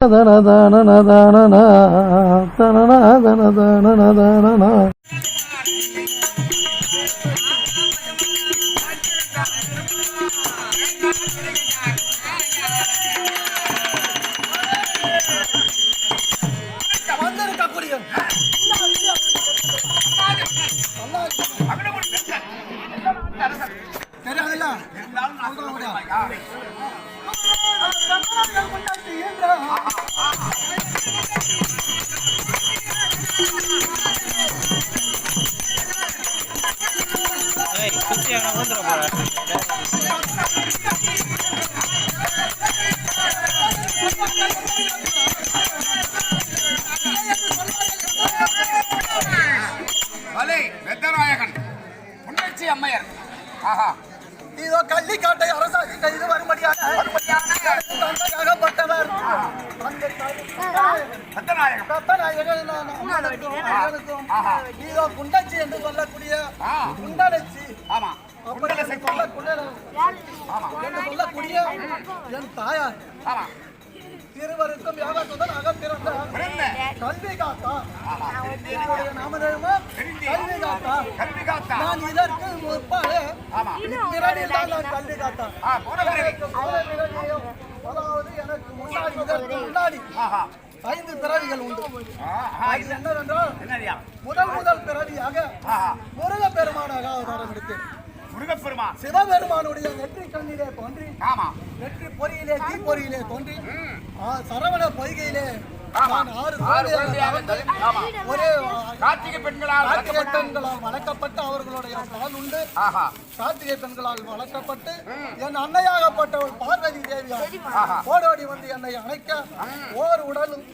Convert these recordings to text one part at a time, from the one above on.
தன தன தன தன தன தன தன அம்மையர். ஆஹா. இதோ கள்ளிக்காட்டை அரசாட்சி கைது வரும்படியாக தந்தையாகப்பட்டவர். இதோ குண்டச்சி என்று சொல்லக்கூடிய ஆ. குண்டலச்சி ஆமா. என் தாயார். யாகத்துடன் அகத்திருந்த பிறந்த கல்வி காத்தா. என்னுடைய நாமதேவமா கல்வி காத்தா. கல்வி காத்தா. நான் இதற்கு முற்பாடு நான் கல்வி காத்தா. அதாவது எனக்கு முன்னாடி இதற்கு முன்னாடி ஐந்து பிறவிகள் உண்டு. என்னவென்றால் முதல் முதல் பிறவியாக முருக பெருமானாக அவதாரம் எடுத்தேன். முருகப்பெருமான் சிவபெருமானுடைய நெற்றி கண்ணிலே தோன்றி ஆமா. நெற்றி பொறியிலே தீ பொறியிலே தோன்றி சரவண பொய்கையிலே ஆமா. நான் ஆறு ஆறு குழந்தையாக குழந்தையாக பிறந்து தகுதி- ஆமா ஒரே கார்த்திகை பெண்களால் கார்த்திகை வளர்க்கப்பட்ட- அவர்களுடைய பால் உண்டு. ஆஹா. கார்த்திகை பெண்களால் வளர்க்கப்பட்டு என் அன்னையாகப்பட்டவள் பார்வதி. ஓடோடி வந்து என்னை அணைக்க ஓர் உடலும்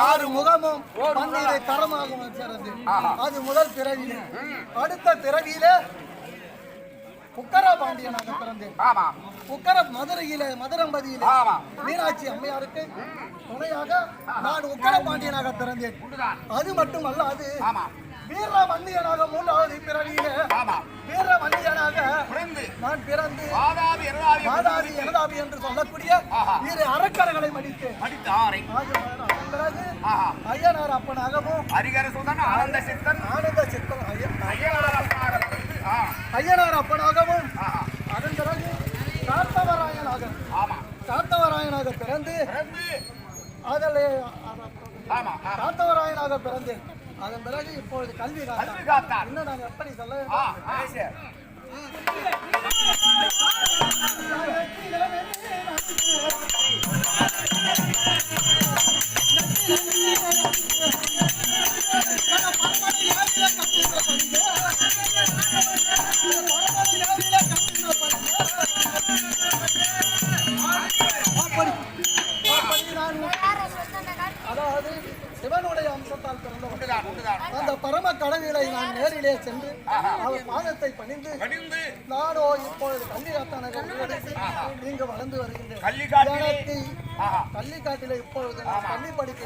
ஆறு முகமும் பன்னிரை கரமாகவும் சிறந்து ஆஹா. அது முதல் பிறவியிலே. அடுத்த பிறவியிலே உக்கர பாண்டியனாக பிறந்தேன். ஆமா. மதுரையிலே மதுரம்பதியிலே ஆமா. மீனாட்சி அம்மையாருக்கு துணையாக நான் உக்கர பாண்டியனாக பிறந்தேன் அது மட்டுமல்ல அது ஆமா. வீர மன்னியனாக மூன்றாவது பிறவியிலே வீர மன்னியனாக நான் பிறந்து மாதாவி எனதாவி என்று சொல்லக்கூடிய. இரு அது அதன் பிறகு ஐயனார் அப்பனாகவும் சுதன் ஆனந்த சித்தன். ஆனந்த சித்தம் ஐயன் ஐயனார் அப்பனாக ஐயனார் அப்பனாகவும் ஆஹா அதன் பிறகு காத்தவராயனாக ஆமா காத்தவராயனாக பிறந்து பிறந்து ஆமா காத்தவராயனாக பிறந்தேன் அதன் பிறகு இப்பொழுது கல்வி காத்தார். இன்னும் நான் எப்படி சொல்ல நான் அதாவது சிவனுடைய அம்சத்தால் உண்டுதான் அந்த பரம கடவுளை நான் நேரிலே சென்று அவர் பாதத்தை பணிந்து நானோ இப்பொழுது கள்ளிகாத்தானக நீங்க வளர்ந்து வருகின்றேன். கள்ளிக்காட்டிலே இப்பொழுது நான் பள்ளி படிக்க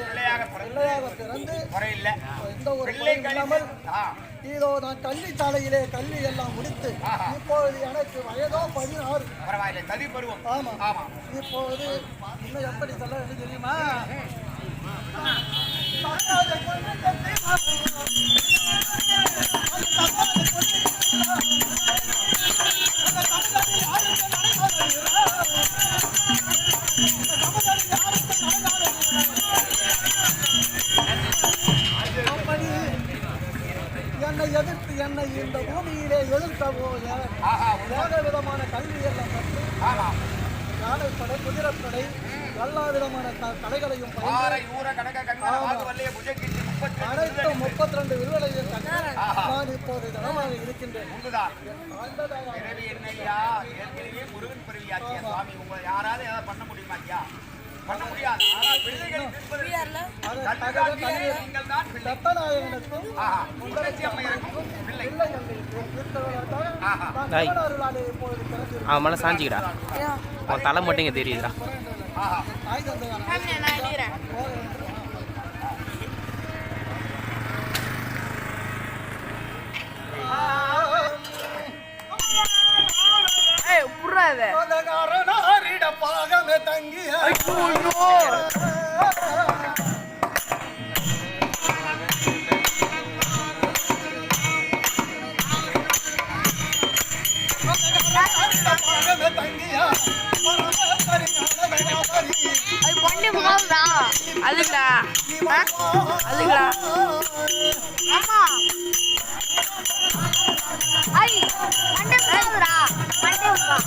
பிள்ளையாக பிறந்து குறையில்லை. எந்த ஒரு இல்லாமல் இதோ நான் கல்வி சாலையிலே கல்வி எல்லாம் முடித்து இப்பொழுது எனக்கு வயதோ பதினாறு. பரவாயில்லை ததி பருவம். ஆமா. ஆமா. இப்போது இன்னும் எப்படி சொல்ல வேண்டும் தெரியுமா? அப்படி யானைப்படை குதிரைப்படை எல்லா விதமான கலைகளையும் அனைத்து முப்பத்தி ரெண்டு கற்று நான் இப்போது தனமாக இருக்கின்றேன். முருகன் பிறவியாச்சியா சுவாமி உங்களை யாராவது ஏதாவது பண்ண முடியுமா ஐயா? அவன் மேலே சாஞ்சிக்கடா. உன் தலை மட்டும் இங்கே தெரியுதுடா. புறாத பாகமே அது பொண்ணு முகாம்டா அதுக்குடா ஆ? அதுக்குடா ஆமா. ஐ மண்டே முகாம்டா மண்டே முகாம்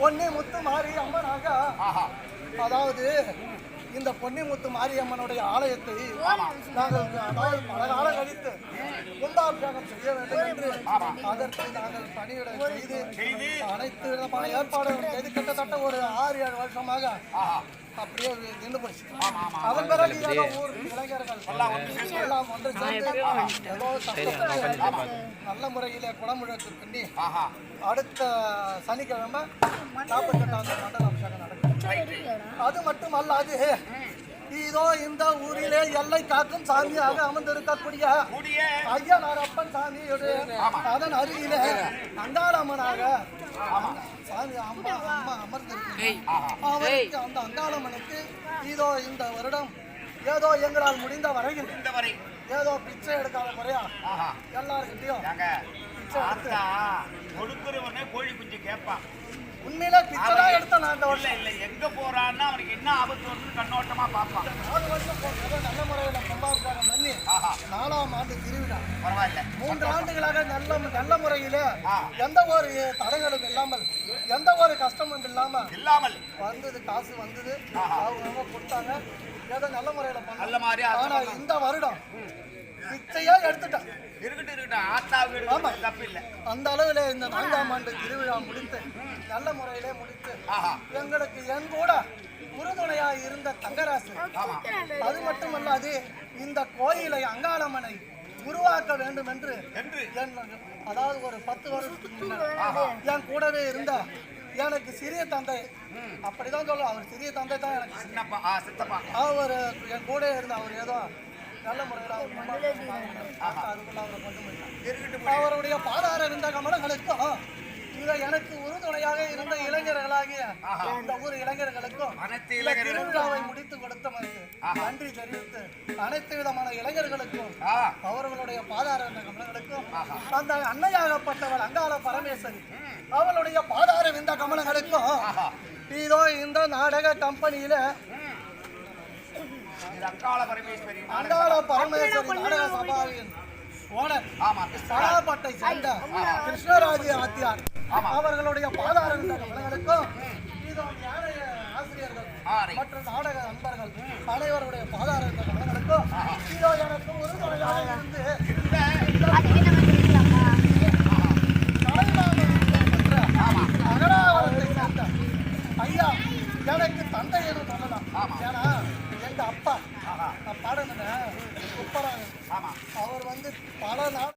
பொன்னி முத்து மாறி அம்மனாக அதாவது இந்த பொன்னிமுத்து மாரியம்மனுடைய ஆலயத்தை நாங்கள் பல காலம் கழித்து குண்டாபிஷேகம் செய்ய வேண்டும் என்று அதற்கு நாங்கள் பணியிட செய்து அனைத்து விதமான ஏற்பாடுகளும் செய்து கிட்டத்தட்ட ஒரு ஆறு ஏழு வருஷமாக அப்படியே நின்று போச்சு. அதன் பிறகு ஊர் இளைஞர்கள் எல்லாம் ஒன்று சேர்ந்து ஏதோ நல்ல முறையிலே குடமுழக்கு பின்னி அடுத்த சனிக்கிழமை நாற்பத்தெட்டாவது மண்டல அபிஷேகம் நடக்கும். அது மட்டுமல்லாது இதோ இந்த ஊரிலே எல்லை காக்கும் சாமியாக அமர்ந்திருக்கக்கூடிய கூடிய ஐயனார் அப்பன் சாமியுடைய அதன் அருகிலே அங்காளம்மனாக சாமி அம்மா அம்மா அமர்ந்திருக்கு அவருக்கு அந்த அங்காளம்மனுக்கு இதோ இந்த வருடம் ஏதோ எங்களால் முடிந்த வரையில் ஏதோ பிச்சை எடுக்காத குறையா ஆஹா எல்லாருக்கிட்டையும் பார்த்தா கொடுக்குறவனே கோழி குஞ்சு கேட்பான். உண்மையிலே பிச்சை தான் எடுத்தேன் நான் இந்த இல்ல வருஷம் இல்ல எங்க போறான்னா அவனுக்கு என்ன ஆபத்து வருதுன்னு கண்ணோட்டமா பார்ப்பான். நாலு வருஷம் போட்டு நல்ல முறையில் கும்பாபிஷேகம் பண்ணி நாலாம் ஆண்டு திருவிழா. பரவாயில்ல. மூன்று ஆண்டுகளாக நல்ல நல்ல முறையிலே. எந்த ஒரு தடைகளும் இல்லாமல் எந்த ஒரு கஷ்டமும் இல்லாம இல்லாமல். வந்தது காசு வந்தது. அவங்க கொடுத்தாங்க. ஏதோ நல்ல முறையில பண்ணோம். நல்ல மாதிரி ஆனா இந்த வருடம் பிச்சையா எடுத்துட்டேன். இருக்கட்டும் இருக்கட்டும். ஆமா. தப்பு இல்ல அந்த அளவுல இந்த நான்காம் ஆண்டு திருவிழா முடித்து நல்ல முறையிலே முடித்து ஆஹா. எங்களுக்கு என் கூட உறுதுணையா இருந்த தங்கராசு. அது மட்டுமல்லாது இந்த கோயிலை அங்காளம்மனை உருவாக்க வேண்டும் என்று? என்று என் அதாவது ஒரு பத்து வருஷத்துக்கு முன்னாடி என் கூடவே இருந்த எனக்கு சிறிய தந்தை. அப்படிதான் சொல்லுவோம் அவர் சிறிய தந்தை தான் எனக்கு. சின்னப்பா. ஆ சித்தப்பா. அவர் என் கூட இருந்த அவர் ஏதோ நல்ல முறையில் அவருடைய பாதார விந்த கமலங்களுக்கும் இதை எனக்கு உறுதுணையாக இருந்த இளைஞர்களாகிய இந்த ஊர் இளைஞர்களுக்கும் திருவிழாவை முடித்து கொடுத்தமைக்கு நன்றி தெரிவித்து அனைத்து விதமான இளைஞர்களுக்கும் அவர்களுடைய பாதார கமலங்களுக்கும் அந்த அன்னையாகப்பட்டவள் அங்காள பரமேஸ்வரி அவளுடைய பாதார விந்த கமலங்களுக்கும் இதோ இந்த நாடக கம்பெனியில இது அக்கால பரமேஸ்வரி அங்காள பரமேஸ்வரி நாடக சபாவின் ஓனர் ஆமா பலாப்பட்டை சேர்ந்த கிருஷ்ணராஜ் ஆத்தியார். அவர்களுடைய பாதார விந்த கமலங்களுக்கும் இதோ ஞான ஆரை. மற்ற நாடக நண்பர்கள் அனைவருடைய பாதாரத்தை நடக்கும் இதோ எனக்கு ஒரு துணையாக இருந்து